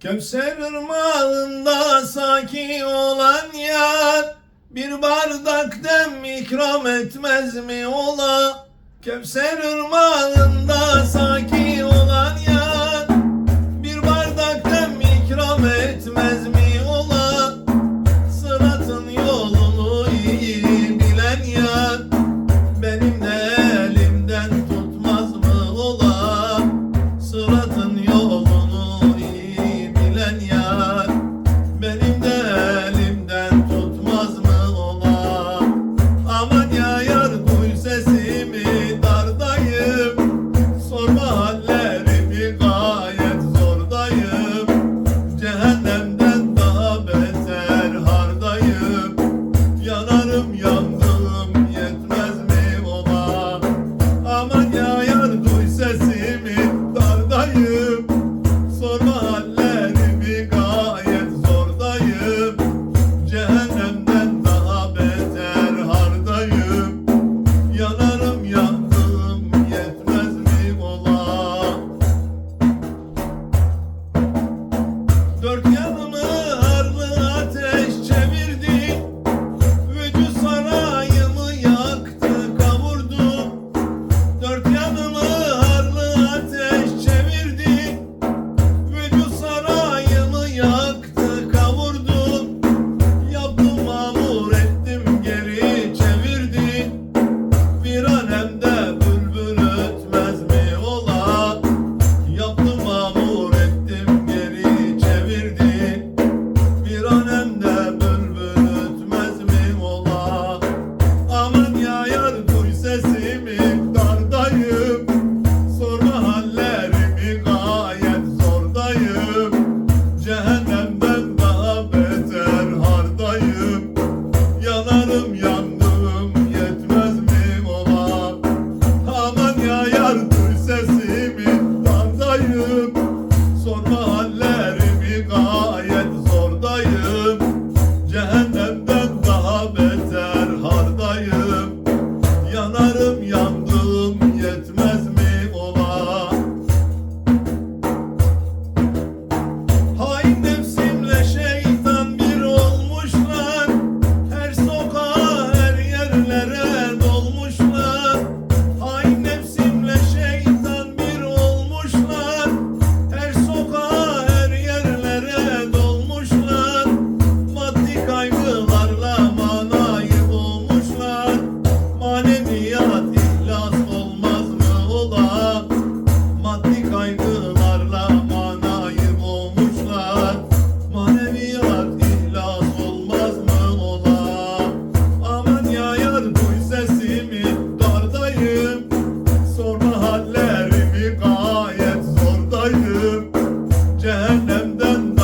Kevser ırmağında saki olan yar Bir bardak dem ikram etmez mi ola? Kevser ırmağında saki cehennemden